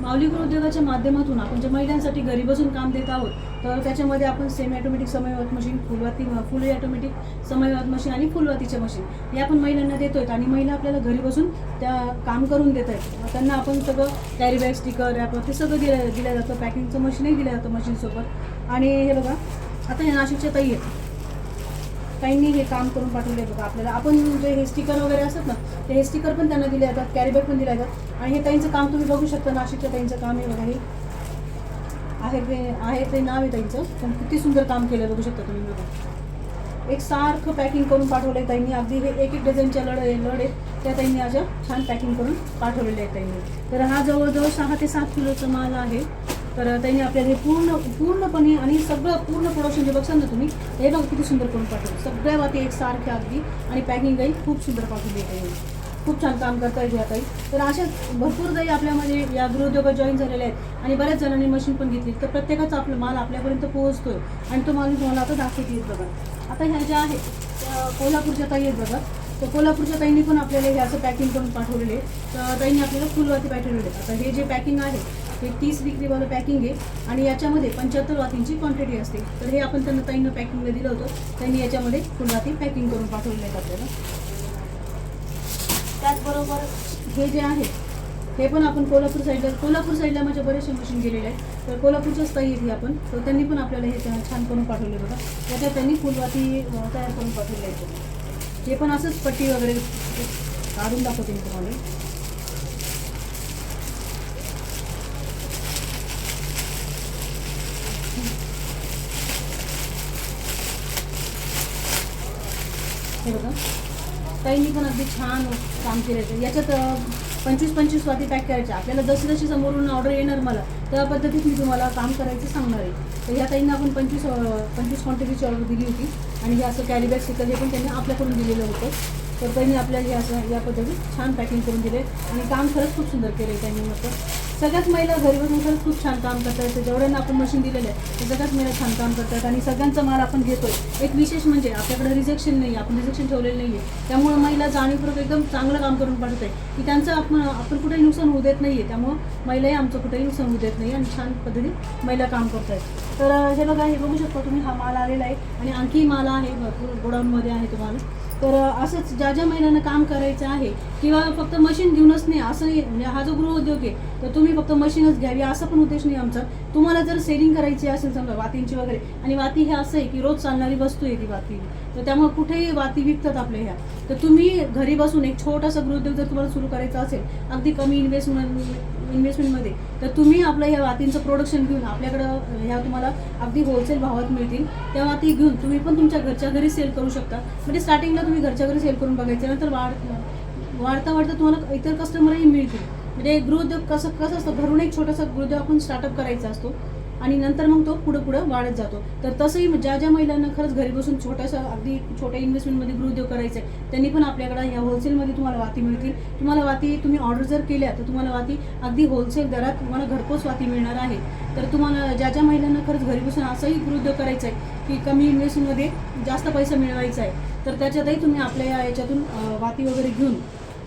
माऊली गृहउद्योगाच्या माध्यमातून आपण ज्या महिलांसाठी घरी बसून काम देत आहोत तर त्याच्यामध्ये आपण सेमी ऑटोमॅटिक समयवात मशीन फुलवाती फुल ऑटोमॅटिक समयवात मशीन आणि फुलवातीच्या मशीन हे आपण महिलांना देतोय. आणि महिला आपल्याला घरी बसून त्या काम करून देत आहेत. त्यांना आपण सगळं कॅरी बॅग स्टिकर रॅपर ते सगळं दिलं दिलं जातं. पॅकिंगचं मशीनही दिलं जातं मशीनसोबत आणि हे बघा आता हे नाशिकच्या ताई आहेत. काहींनी हे काम करून पाठवले बघा आपल्याला. आपण जे हे स्टिकर वगैरे असतात ना ते हे स्टिकर पण त्यांना दिले जातात कॅरीबॅग पण दिल्या जातात. आणि हे ताईंचं काम तुम्ही बघू शकता नाशिकच्या ताईंचं काम आहे बघा हे आहे ते आहे ते नाव आहे ताईंचं. पण किती सुंदर काम केलं बघू शकता तुम्ही बघा. एक सारखं पॅकिंग करून पाठवलं आहे ताईंनी. अगदी हे एक एक डझनच्या लढ लढ आहेत. त्या ताईंनी अशा छान पॅकिंग करून पाठवलेले आहेत ताईंनी. तर हा जवळजवळ सहा ते सात किलोचा माल आहे. तर त्यांनी आपल्याला हे पूर्ण पूर्णपणे आणि सगळं पूर्ण प्रोडक्शन जे बघसाल ना तुम्ही हे बघा किती सुंदर करून पाठवलं. सगळ्या वाती एक सारख्या अगदी. आणि पॅकिंगही खूप सुंदर पाठवली आहे खूप छान काम करता येईल ताई तर अशा भरपूर काही आपल्यामध्ये या गृहउद्योगात जॉईन झालेले आहेत आणि बऱ्याच जणांनी मशीन पण घेतली तर प्रत्येकाचा आपला माल आपल्यापर्यंत पोहोचतोय. आणि तो माल तुम्हाला आता दाखवते आहेत बघा. आता ह्या ज्या आहेत त्या कोल्हापूरच्या ताई आहेत बघा. तर कोल्हापूरच्या ताईंनी पण आपल्याला हे असं पॅकिंग करून पाठवलेले आहे. तर ताईंनी आपल्याला फुलवाती पाठवलेले आता हे जे पॅकिंग आहे हे तीस विक्रीवालं पॅकिंग आहे आणि याच्यामध्ये पंच्याहत्तर वातींची क्वांटिटी असते. तर हे आपण त्यांना ताईंना पॅकिंगला दिलं होतं. त्यांनी याच्यामध्ये फुलवाती पॅकिंग करून पाठवलेले आहेत आपल्याला. त्याचबरोबर हे जे आहे हे पण आपण कोल्हापूर साईडला कोल्हापूर साईडला माझ्या बरेचसे मशीन गेलेले आहेत. तर कोल्हापूरच्याच ताई ही आपण. तर त्यांनी पण आपल्याला हे छान छान करून पाठवले बघा त्याच्यात त्यांनी फुलवाती तयार करून पाठवले आहेत. हे पण असंच पट्टी वगैरे काढून दाखवते मी तुम्हाला. हे बघा. ताईंनी पण अगदी छान काम केलं याच्यात पंचवीस पंचवीस स्वाती पॅक करायच्या आपल्याला जशी जशी समोरून ऑर्डर येणार मला त्या पद्धतीत मी तुम्हाला काम करायचं सांगणार आहे. तर ह्या ताईंना आपण पंचवीस पंचवीस क्वांटिटीची ऑर्डर दिली होती. आणि हे असं कॅरीबॅग बॅग हे पण त्यांनी आपल्याकडून दिलेलं होतं. तर त्यांनी आपल्याला या असं या पद्धतीत छान पॅकिंग करून दिले. आणि काम खरंच खूप सुंदर केलं आहे त्यांनी म्हटलं सगळ्याच महिला घरी बसून खरंच खूप छान काम करतात. जेवढ्यांना आपण मशीन दिलेलं आहे. ते सगळ्याच महिला छान काम करतात. आणि सगळ्यांचा माल आपण घेतोय. एक विशेष म्हणजे आपल्याकडे रिजेक्शन नाही आपण रिजेक्शन ठेवलेलं नाही आहे त्यामुळे महिला जाणीवपूर्वक एकदम चांगलं काम करून पाठवत आहे की त्यांचं आपण आपण कुठेही नुकसान होऊ देत नाही आहे त्यामुळं महिलाही आमचं कुठेही नुकसान होऊ देत नाही. आणि छान पद्धतीने महिला काम करत आहेत. तर हे बघा हे बघू शकता तुम्ही. हा माल आलेला आहे. आणि आणखी माल आहे. भरपूर गोडाऊनमध्ये आहे तुम्हाला. तर असंच ज्या ज्या महिलांना काम करायचं आहे किंवा फक्त मशीन घेऊनच नाही असं म्हणजे हा जो गृहउद्योग आहे तर तुम्ही फक्त मशीनच घ्यावी असा पण उद्देश नाही आमचा. तुम्हाला जर सेलिंग करायची असेल समजा वातींची वगैरे आणि वाती हे असं आहे की रोज चालणारी वस्तू आहे ती वाती तर त्यामुळे कुठेही वाती विकतात आपल्या ह्या. तर तुम्ही घरी बसून एक छोटासा गृहउद्योग जर तुम्हाला सुरू करायचा असेल अगदी कमी इन्व्हेस्टमेंट इन्व्हेस्टमेंटमध्ये तर तुम्ही आपल्या ह्या वातींचं प्रोडक्शन घेऊन आपल्याकडं ह्या तुम्हाला अगदी होलसेल भावात मिळतील. त्या वाती घेऊन तुम्ही पण तुमच्या घरच्या घरी सेल करू शकता. म्हणजे स्टार्टिंगला तुम्ही घरच्या घरी सेल करून बघायचं नंतर वाढ वाढता वाढता तुम्हाला इतर कस्टमरही मिळतील. म्हणजे गृहउद्योग कसं कसं असतं? घरून एक छोटासा गृहउद्योग आपण स्टार्टअप करायचा असतो. आणि नंतर मग तो पुढं पुढं वाढत जातो. तर तसंही ज्या ज्या महिलांना खरंच घरी बसून छोटासा अगदी छोट्या इन्व्हेस्टमेंटमध्ये गृहउद्योग करायचा आहे त्यांनी पण आपल्याकडे या होलसेलमध्ये तुम्हाला वाती मिळतील. तुम्हाला वाती तुम्ही ऑर्डर जर केल्या तर तुम्हाला वाती अगदी होलसेल दरात तुम्हाला घरपोच वाती मिळणार आहे. तर तुम्हाला ज्या ज्या महिलांना खरंच घरी बसून असंही गृहउद्योग करायचा आहे की कमी इन्व्हेस्टमेंटमध्ये जास्त पैसा मिळवायचा आहे तर त्याच्यातही तुम्ही आपल्या या याच्यातून वाती वगैरे घेऊन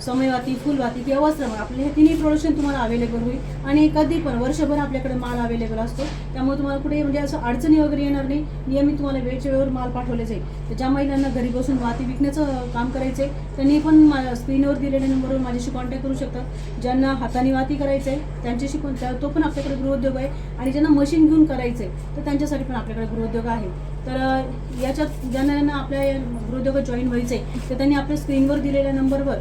समयवाती फुलवाती किंवा वस्त्रवाती आपले हे तिन्ही प्रोडक्शन तुम्हाला अवेलेबल होईल. आणि कधी पण वर्षभर आपल्याकडे माल अवेलेबल असतो. त्यामुळे तुम्हाला कुठे म्हणजे असं अडचणी वगैरे येणार नाही. नियमित तुम्हाला वेळेवर माल पाठवले जाईल. तर ज्या महिलांना घरी बसून वाती विकण्याचं काम करायचं आहे त्यांनी पण मा स्क्रीनवर दिलेल्या नंबरवर माझ्याशी कॉन्टॅक्ट करू शकतात ज्यांना हाताने वाती करायचं आहे त्यांच्याशी पण त्या तो पण आपल्याकडे गृहोद्योग आहे. आणि ज्यांना मशीन घेऊन करायचं आहे तर त्यांच्यासाठी पण आपल्याकडे गृहोद्योग आहे. तर याच्यात ज्यांना ज्यांना आपल्या या जॉईन व्हायचं आहे तर त्यांनी आपल्या स्क्रीनवर दिलेल्या नंबरवर